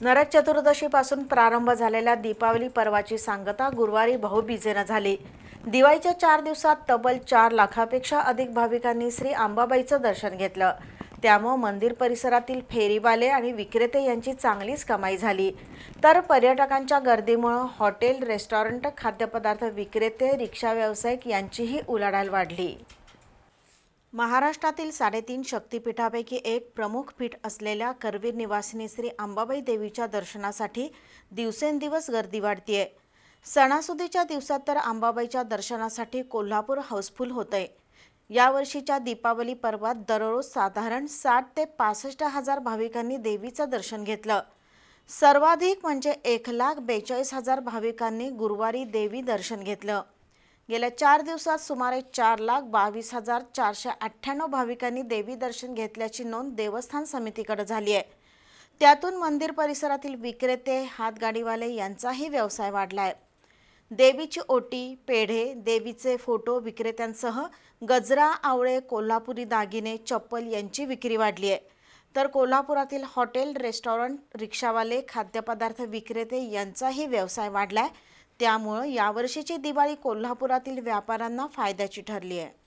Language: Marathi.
नरक चतुर्दशीपासून प्रारंभ झालेल्या दीपावली पर्वाची सांगता गुरुवारी बहुबीजेनं झाली. दिवाळीच्या चार दिवसात तब्बल चार लाखापेक्षा अधिक भाविकांनी श्री आंबाबाईचं दर्शन घेतलं. त्यामुळं मंदिर परिसरातील फेरीवाले आणि विक्रेते यांची चांगलीच कमाई झाली. तर पर्यटकांच्या गर्दीमुळं हॉटेल रेस्टॉरंट खाद्यपदार्थ विक्रेते रिक्षा व्यावसायिक यांचीही उलाढाल वाढली. महाराष्ट्रातील साडेतीन शक्तिपीठापैकी एक प्रमुख पीठ असलेल्या करवीर निवासिनी श्री अंबाबाई देवीच्या दर्शनासाठी दिवसेंदिवस गर्दी वाढतीये. सणासुदीच्या दिवसात तर अंबाबाईच्या दर्शनासाठी कोल्हापूर हाऊसफुल होतंय. यावर्षीच्या दीपावली पर्वात दररोज साधारण साठ ते पासष्ट हजार भाविकांनी देवीचं दर्शन घेतलं. सर्वाधिक म्हणजे एक लाख बेचाळीस हजार भाविकांनी गुरुवारी देवी दर्शन घेतलं. गेल्या चार दिवसात सुमारे चार लाख बावीस हजार चारशे अठ्ठ्याण्णव भाविकांनी देवी दर्शन घेतल्याची नोंद देवस्थान समितीकडे झाली आहे. त्यातून मंदिर परिसरातील विक्रेते हातगाडीवाले यांचाही व्यवसाय वाढलाय. देवीची ओटी पेढे देवीचे फोटो विक्रेत्यांसह गजरा आवळे कोल्हापुरी दागिने चप्पल यांची विक्री वाढली आहे. तर कोल्हापुरातील हॉटेल रेस्टॉरंट रिक्षावाले खाद्यपदार्थ विक्रेते यांचाही व्यवसाय वाढलाय. त्यामुळं यावर्षीची दिवाळी कोल्हापुरातील व्यापाऱ्यांना फायद्याची ठरली आहे.